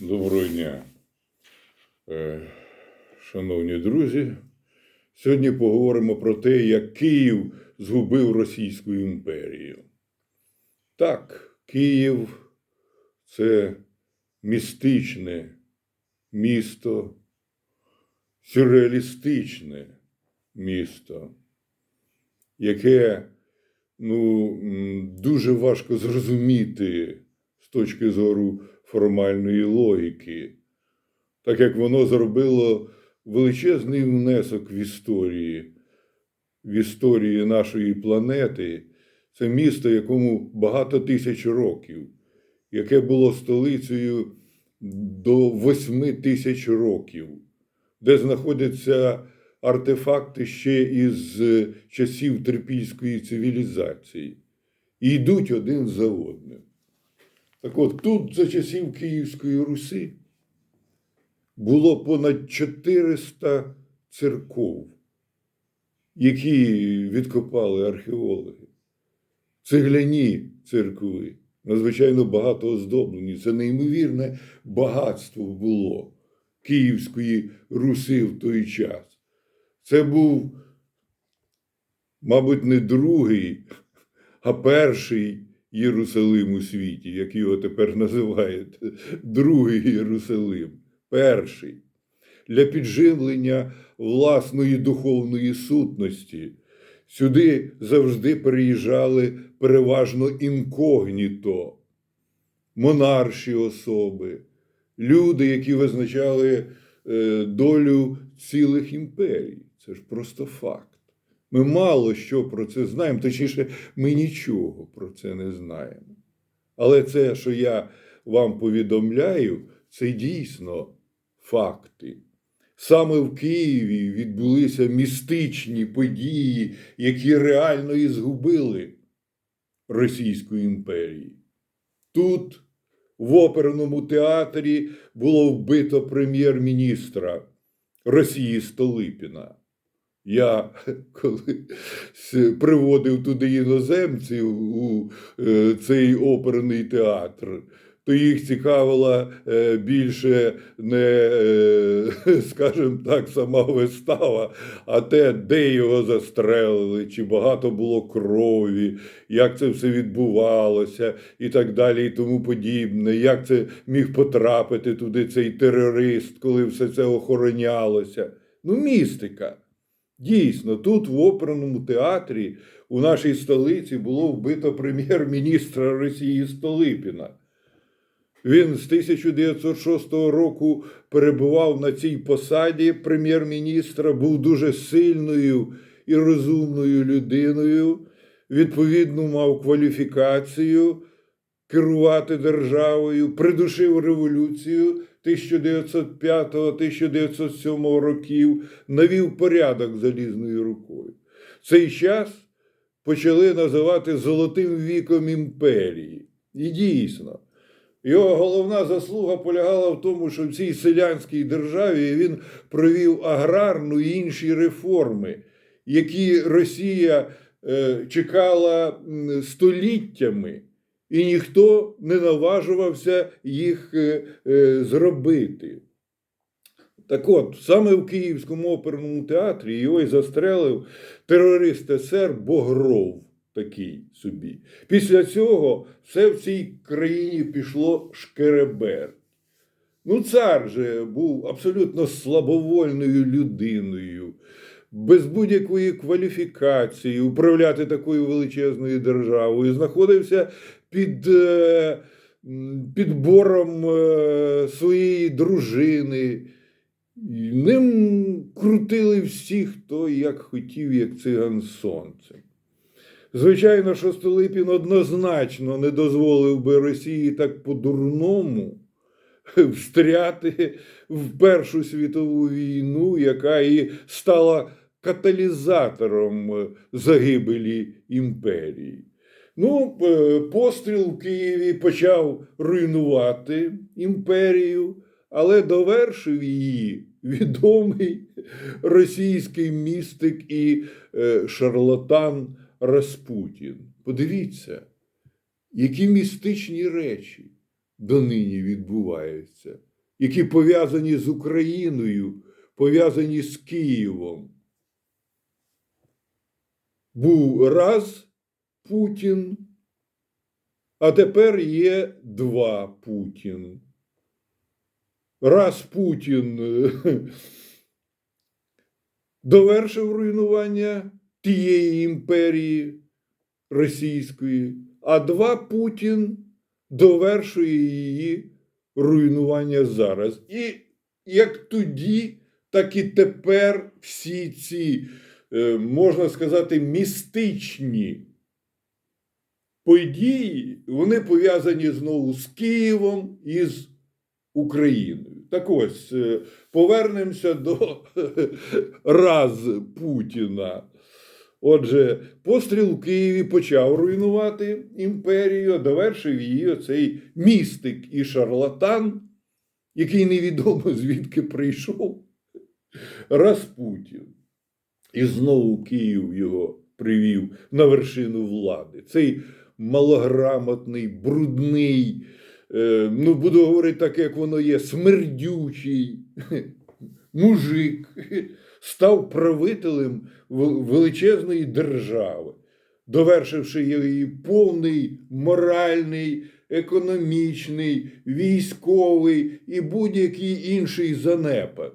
Доброго дня, Е, шановні друзі. Сьогодні поговоримо про те, як Київ згубив Російську імперію. Так, Київ це містичне місто, сюрреалістичне місто, яке ну, дуже важко зрозуміти з точки зору формальної логіки, так як воно зробило величезний внесок в історії, в історії нашої планети. Це місто, якому багато тисяч років, яке було столицею до восьми тисяч років, де знаходяться артефакти ще із часів трипільської цивілізації, і йдуть один за одним. Так от тут за часів Київської Руси було понад 400 церков, які відкопали археологи. Цегляні церкви, надзвичайно багато оздоблені. Це неймовірне багатство було Київської Руси в той час. Це був, мабуть, не другий, а перший Єрусалим у світі, як його тепер називають, другий Єрусалим, перший. Для підживлення власної духовної сутності сюди завжди приїжджали переважно інкогніто, монарші особи, люди, які визначали е, долю цілих імперій. Це ж просто факт. Ми мало що про це знаємо, точніше, ми нічого про це не знаємо. Але це, що я вам повідомляю, це дійсно факти. Саме в Києві відбулися містичні події, які реально і згубили Російську імперію. Тут, в оперному театрі, було вбито прем'єр-міністра Росії Столипіна. Я коли приводив туди іноземців у е, цей оперний театр, то їх цікавила е, більше не, е, скажімо так, сама вистава, а те, де його застрелили, чи багато було крові, як це все відбувалося, і так далі, і тому подібне, як це міг потрапити туди цей терорист, коли все це охоронялося. Ну, містика. Дійсно, тут, в оперному театрі, у нашій столиці було вбито прем'єр-міністра Росії Столипіна. Він з 1906 року перебував на цій посаді прем'єр-міністра, був дуже сильною і розумною людиною, відповідно, мав кваліфікацію керувати державою, придушив революцію 1905-1907 років, навів порядок залізною рукою. Цей час почали називати золотим віком імперії. І дійсно, його головна заслуга полягала в тому, що в цій селянській державі він провів аграрну і інші реформи, які Росія е, чекала століттями, і ніхто не наважувався їх е, е, зробити. Так от, саме в Київському оперному театрі його й застрелив терорист СР Богров такий собі. Після цього все в цій країні пішло шкеребер. Ну, цар же був абсолютно слабовольною людиною, без будь-якої кваліфікації управляти такою величезною державою, знаходився під е, підбором е, своєї дружини. Ним крутили всі, хто як хотів, як циган сонцем. Звичайно, що Столипін однозначно не дозволив би Росії так по-дурному встряти в Першу світову війну, яка і стала каталізатором е, загибелі імперії. Ну, е, постріл в Києві почав руйнувати імперію, але довершив її відомий російський містик і е, шарлатан Распутін. Подивіться, які містичні речі донині відбуваються, які пов'язані з Україною, пов'язані з Києвом. Був раз Путін, а тепер є два Путін. Раз Путін е, довершив руйнування тієї імперії російської, а два Путін довершує її руйнування зараз. І як тоді, так і тепер всі ці, е, можна сказати, містичні події, вони пов'язані знову з Києвом і з Україною. Так ось, е, повернемося до раз Путіна. Отже, постріл у Києві почав руйнувати імперію, довершив її оцей містик і шарлатан, який невідомо звідки прийшов. Распутін. І знову Київ його привів на вершину влади. Цей малограмотний, брудний, е, ну буду говорити так, як воно є, смердючий мужик став правителем величезної держави, довершивши її повний моральний, економічний, військовий і будь-який інший занепад.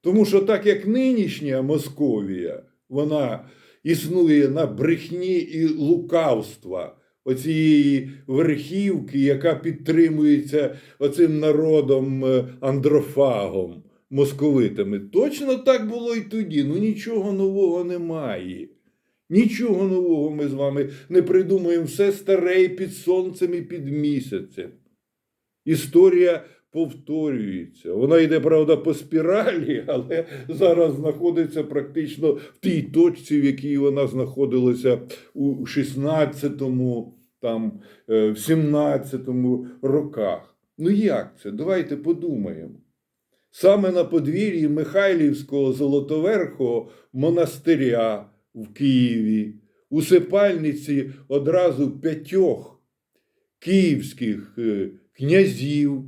Тому що так як нинішня Московія, вона існує на брехні і лукавства оцієї верхівки, яка підтримується оцим народом е, андрофагом, московитами. Точно так було і тоді. Ну нічого нового немає. Нічого нового ми з вами не придумаємо. Все старе і під сонцем і під місяцем. Історія повторюється. Вона йде, правда, по спіралі, але зараз знаходиться практично в тій точці, в якій вона знаходилася у 16-му, там, е, в 17-му роках. Ну як це? Давайте подумаємо. Саме на подвір'ї Михайлівського Золотоверхого монастиря в Києві, у сипальниці одразу п'ятьох київських е, князів,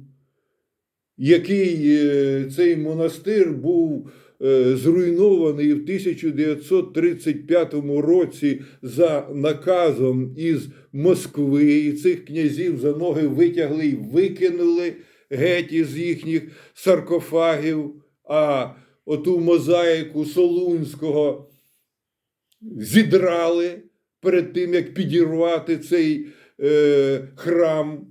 який е, цей монастир був е, зруйнований в 1935 році за наказом із Москви, і цих князів за ноги витягли і викинули геть із їхніх саркофагів, а оту мозаїку Солунського зідрали перед тим, як підірвати цей е, храм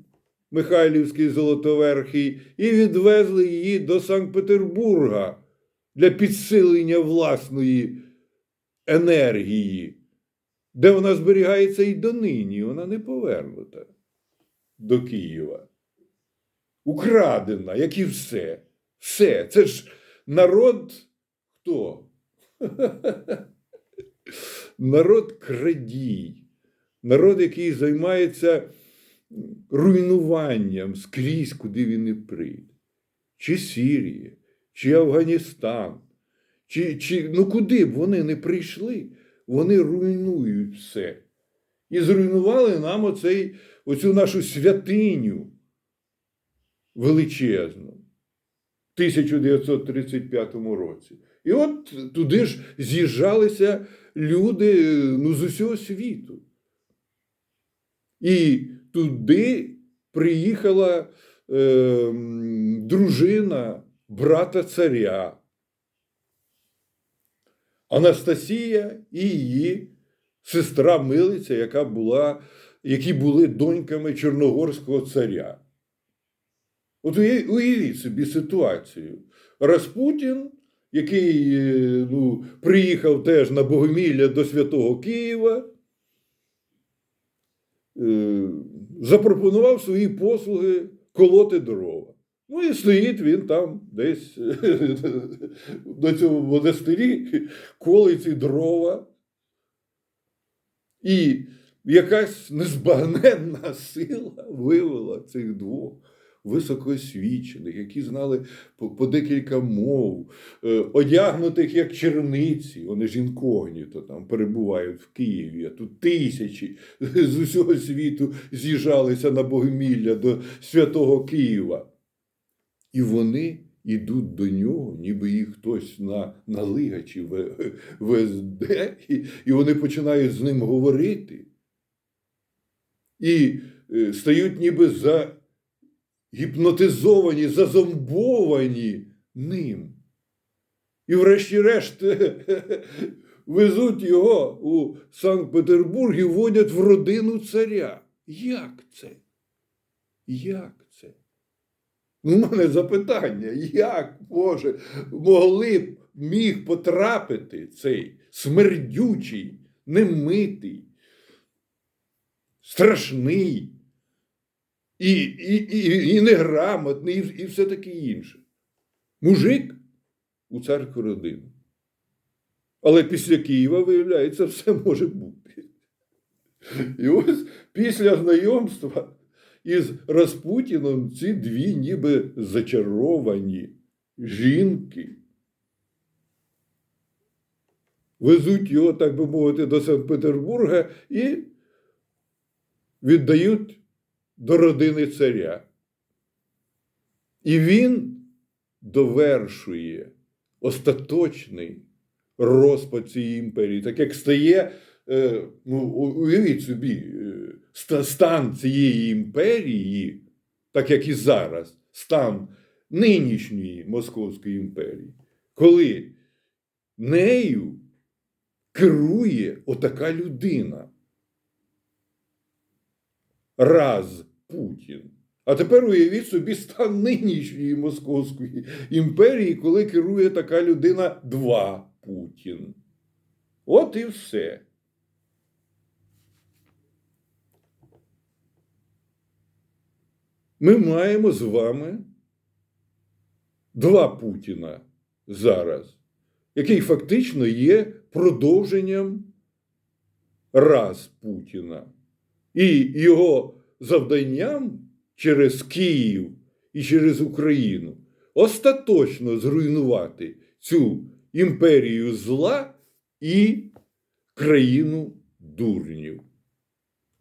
Михайлівський Золотоверхий, і відвезли її до Санкт-Петербурга для підсилення власної енергії, де вона зберігається і донині, вона не повернута до Києва. Украдена, як і все. Все. Це ж народ хто? народ крадій, народ, який займається руйнуванням скрізь, куди він не прийде. Чи Сірія, чи Афганістан, чи, чи ну куди б вони не прийшли, вони руйнують все. І зруйнували нам оцей, оцю нашу святиню величезну в 1935 році. І от туди ж з'їжджалися люди ну, з усього світу. І туди приїхала е, дружина брата царя Анастасія і її сестра Милиця, яка була, які були доньками Чорногорського царя. От уявіть собі ситуацію. Распутін, який е, ну, приїхав теж на Богомілля до Святого Києва, е, запропонував свої послуги колоти дрова. Ну і стоїть він там десь на цьому монастирі, колить дрова. І якась незбагненна сила вивела цих двох високоосвічених, які знали по, по декілька мов, е, одягнутих як черниці. Вони ж інкогніто там перебувають в Києві. А тут тисячі з усього світу з'їжджалися на Богомілля до святого Києва. І вони йдуть до нього, ніби їх хтось на, на лигачі везде, і, і вони починають з ним говорити. І е, стають ніби за гіпнотизовані, зазомбовані ним. І врешті-решт везуть його у Санкт-Петербург і вводять в родину царя. Як це? Як це? Ну, У мене запитання, як може могли б міг потрапити цей смердючий, немитий, страшний і, і, і, і неграмотний, і, все таке інше. Мужик у царську родину. Але після Києва, виявляється, все може бути. І ось після знайомства із Распутіном ці дві ніби зачаровані жінки везуть його, так би мовити, до Санкт-Петербурга і віддають до родини царя. І він довершує остаточний розпад цієї імперії, так як стає, е, ну, уявіть собі, е, стан цієї імперії, так як і зараз, стан нинішньої Московської імперії, коли нею керує отака людина. Раз Путін. А тепер уявіть собі стан нинішньої Московської імперії, коли керує така людина два Путін. От і все. Ми маємо з вами два Путіна зараз, який фактично є продовженням раз Путіна. І його завданням через Київ і через Україну остаточно зруйнувати цю імперію зла і країну дурнів.